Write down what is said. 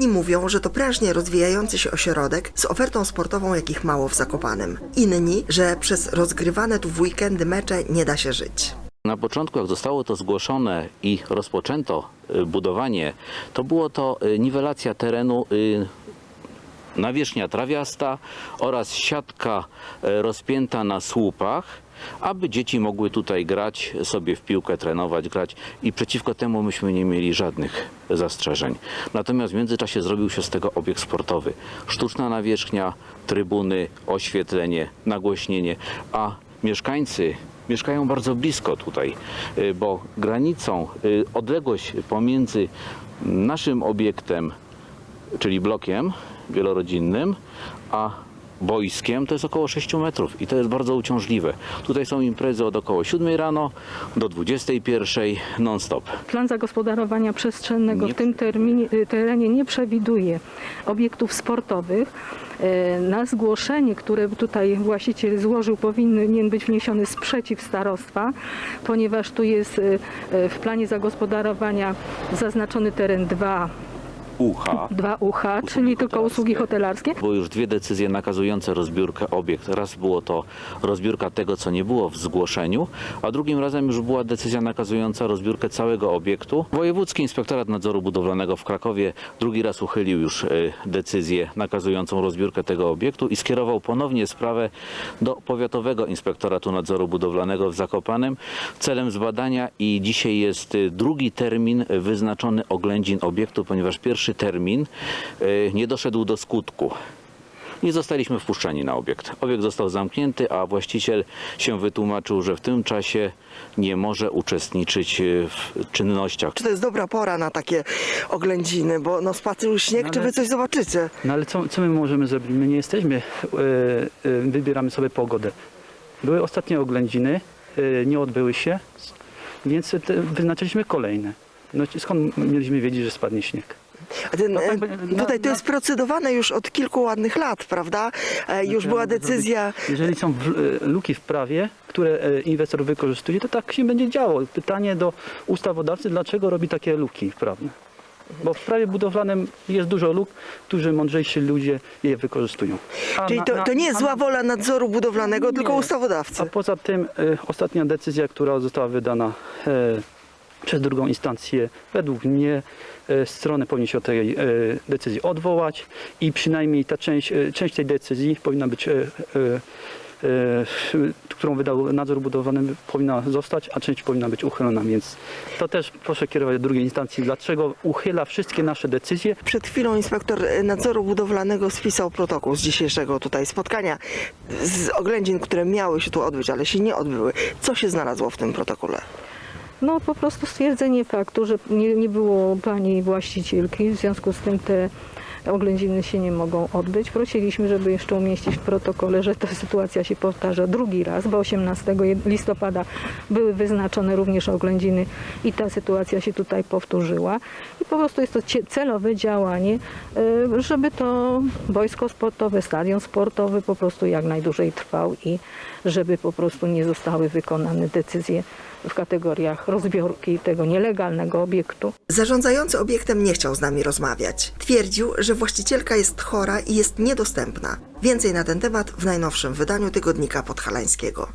Jedni mówią, że to prężnie rozwijający się ośrodek z ofertą sportową, jakich mało w Zakopanem. Inni, że przez rozgrywane tu w weekendy mecze nie da się żyć. Na początku, jak zostało to zgłoszone i rozpoczęto y, budowanie, to było to y, niwelacja terenu, y, nawierzchnia trawiasta oraz siatka rozpięta na słupach, aby dzieci mogły tutaj grać, sobie w piłkę trenować, grać i przeciwko temu myśmy nie mieli żadnych zastrzeżeń. Natomiast w międzyczasie zrobił się z tego obiekt sportowy. Sztuczna nawierzchnia, trybuny, oświetlenie, nagłośnienie, a mieszkańcy mieszkają bardzo blisko tutaj, y, bo granicą, y, odległość pomiędzy naszym obiektem, czyli blokiem wielorodzinnym, a boiskiem to jest około 6 metrów i to jest bardzo uciążliwe. Tutaj są imprezy od około 7 rano do 21 non-stop. Plan zagospodarowania przestrzennego Nie w tym terminie, y, terenie nie przewiduje obiektów sportowych. E, Na zgłoszenie, które tutaj właściciel złożył, powinien być wniesiony sprzeciw starostwa, ponieważ tu jest y, y, w planie zagospodarowania zaznaczony teren 2, UH. 2UH, czyli tylko usługi hotelarskie. Były już dwie decyzje nakazujące rozbiórkę obiekt. Raz było to rozbiórka tego, co nie było w zgłoszeniu, a drugim razem już była decyzja nakazująca rozbiórkę całego obiektu. Wojewódzki Inspektorat Nadzoru Budowlanego w Krakowie drugi raz uchylił już e, decyzję nakazującą rozbiórkę tego obiektu i skierował ponownie sprawę do Powiatowego Inspektoratu Nadzoru Budowlanego w Zakopanem celem zbadania i dzisiaj jest e, drugi termin wyznaczony oględzin obiektu, ponieważ pierwszy termin e, nie doszedł do skutku nie zostaliśmy wpuszczeni na obiekt. Obiekt został zamknięty, a właściciel się wytłumaczył, że w tym czasie nie może uczestniczyć e, w czynnościach. Czy to jest dobra pora na takie oględziny, bo no spadł śnieg, No czy ale- wy coś zobaczycie? No ale co, co my możemy zrobić? My nie jesteśmy, e, e, wybieramy sobie pogodę. Były ostatnie oględziny, e, nie odbyły się, więc te, wyznaczyliśmy kolejne. No skąd mieliśmy wiedzieć, że spadnie śnieg? A Ten, No tak, e, na- tutaj to na- jest procedowane już od kilku ładnych lat, prawda? E, Już była Możemy decyzja... zrobić- Jeżeli są w, e, luki w prawie, które e, inwestor wykorzystuje, to tak się będzie działo. Pytanie do ustawodawcy, dlaczego robi takie luki prawne? Bo w prawie budowlanym jest dużo luk, którzy mądrzejsi ludzie je wykorzystują. A Czyli na- to, na- to nie jest a zła wola nadzoru budowlanego, Nie. tylko ustawodawcy. A poza tym e, ostatnia decyzja, która została wydana e, przez drugą instancję, według mnie e, strony powinny się od tej e, decyzji odwołać i przynajmniej ta część, e, część tej decyzji powinna być, którą wydał nadzór budowlany, powinna zostać, a część powinna być uchylona, więc to też proszę kierować do drugiej instancji, dlaczego uchyla wszystkie nasze decyzje, Przed chwilą inspektor nadzoru budowlanego spisał protokół z dzisiejszego tutaj spotkania z oględzin, które miały się tu odbyć, ale się nie odbyły. Co się znalazło w tym protokole? No po prostu stwierdzenie faktu, że nie, nie było pani właścicielki, w związku z tym te oględziny się nie mogą odbyć. Prosiliśmy, żeby jeszcze umieścić w protokole, że ta sytuacja się powtarza drugi raz, bo 18 listopada były wyznaczone również oględziny i ta sytuacja się tutaj powtórzyła. I po prostu jest to celowe działanie, y, żeby to wojsko sportowe, stadion sportowy po prostu jak najdłużej trwał i żeby po prostu nie zostały wykonane decyzje w kategoriach rozbiórki tego nielegalnego obiektu. Zarządzający obiektem nie chciał z nami rozmawiać. Twierdził, że właścicielka jest chora i jest niedostępna. Więcej na ten temat w najnowszym wydaniu tygodnika podhalańskiego.